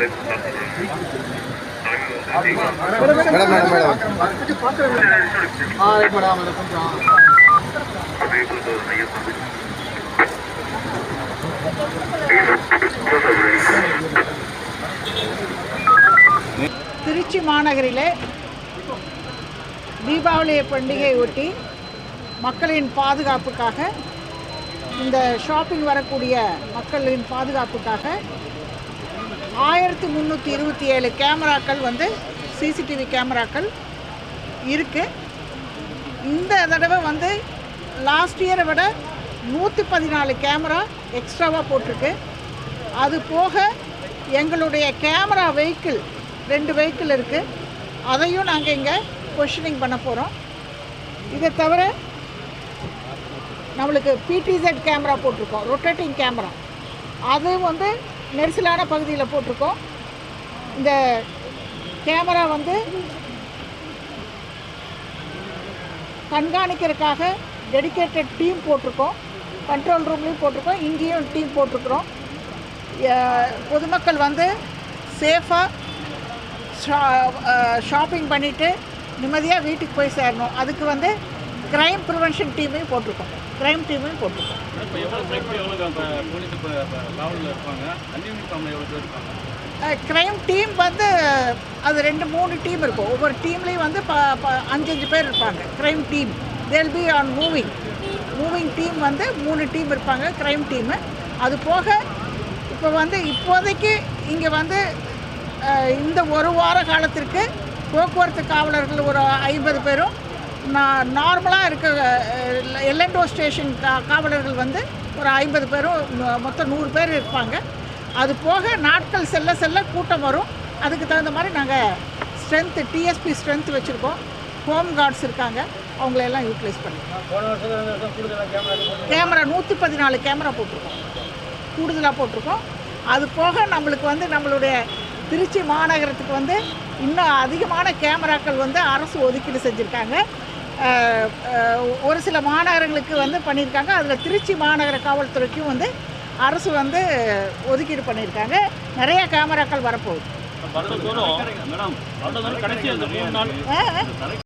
Madam madam madam ஆ right madam கொஞ்சம் திருச்சி மாநகரிலே தீபாவளி பண்டிகையை ஒட்டி மக்களின் பாதுகாப்புக்காக இந்த ஷாப்பிங் வரக்கூடிய மக்களின் பாதுகாப்புக்காக ஆயிரத்தி முந்நூற்றி இருபத்தி ஏழு கேமராக்கள் வந்து சிசிடிவி கேமராக்கள் இருக்குது இந்த தடவை வந்து லாஸ்ட் இயரை விட நூற்றி பதினாலு கேமரா எக்ஸ்ட்ராவாக போட்டிருக்கு. அது போக எங்களுடைய கேமரா வெஹிக்கிள் ரெண்டு வெஹிக்கிள் இருக்குது அதையும் நாங்கள் இங்கே கொஷனிங் பண்ண போகிறோம் இதை தவிர நம்மளுக்கு பிடிசெட் கேமரா போட்டிருக்கோம். ரொட்டேட்டிங் கேமரா அது வந்து நெரிசலான பகுதியில் போட்டிருக்கோம். இந்த கேமரா வந்து கண்காணிக்கிறதுக்காக டெடிகேட்டட் டீம் போட்டிருக்கோம். கண்ட்ரோல் ரூம்லேயும் போட்டிருக்கோம். இங்கேயும் டீம் போட்டிருக்கிறோம். பொதுமக்கள் வந்து சேஃபாக ஷாப்பிங் பண்ணிவிட்டு நிம்மதியாக வீட்டுக்கு போய் சேரணும். அதுக்கு வந்து க்ரைம் ப்ரிவென்ஷன் டீமையும் போட்டிருக்கோம். க்ரைம் டீமையும் போட்டிருக்கோம். க்ரைம் டீம் வந்து அது ரெண்டு மூணு டீம் இருக்கும். ஒவ்வொரு டீம்லேயும் வந்து ப ப- அஞ்சு அஞ்சு பேர் இருப்பாங்க. க்ரைம் டீம் தேல் பி ஆன் மூவிங் மூவிங் டீம் வந்து மூணு டீம் இருப்பாங்க க்ரைம் டீமு அது போக இப்போ வந்து இப்போதைக்கு இங்கே வந்து இந்த ஒரு வார காலத்திற்கு போக்குவரத்து காவலர்கள் ஒரு ஐம்பது பேரும் நான் நார்மலாக இருக்க எல்என்டோ ஸ்டேஷன் காவலர்கள் வந்து ஒரு ஐம்பது பேரும் மொத்தம் நூறு பேர் இருப்பாங்க. அது போக நாட்கள் செல்ல செல்ல கூட்டம் வரும். அதுக்கு தகுந்த மாதிரி நாங்கள் ஸ்ட்ரென்த்து டிஎஸ்பி ஸ்ட்ரென்த் வச்சுருக்கோம். ஹோம் கார்ட்ஸ் இருக்காங்க. அவங்களெல்லாம் யூட்டிலைஸ் பண்ணிருக்கோம். கேமரா நூற்றி பதினாலு கேமரா போட்டிருக்கோம். கூடுதலாக போட்டிருக்கோம். அது போக நம்மளுக்கு வந்து நம்மளுடைய திருச்சி மாநகரத்துக்கு வந்து இன்னும் அதிகமான கேமராக்கள் வந்து அரசு ஒதுக்கீடு செஞ்சுருக்காங்க. ஒரு சில மாநகரங்களுக்கு வந்து பண்ணியிருக்காங்க. அதில் திருச்சி மாநகர காவல்துறைக்கும் வந்து அரசு வந்து ஒதுக்கீடு பண்ணியிருக்காங்க. நிறைய கேமராக்கள் வரப்போகுது.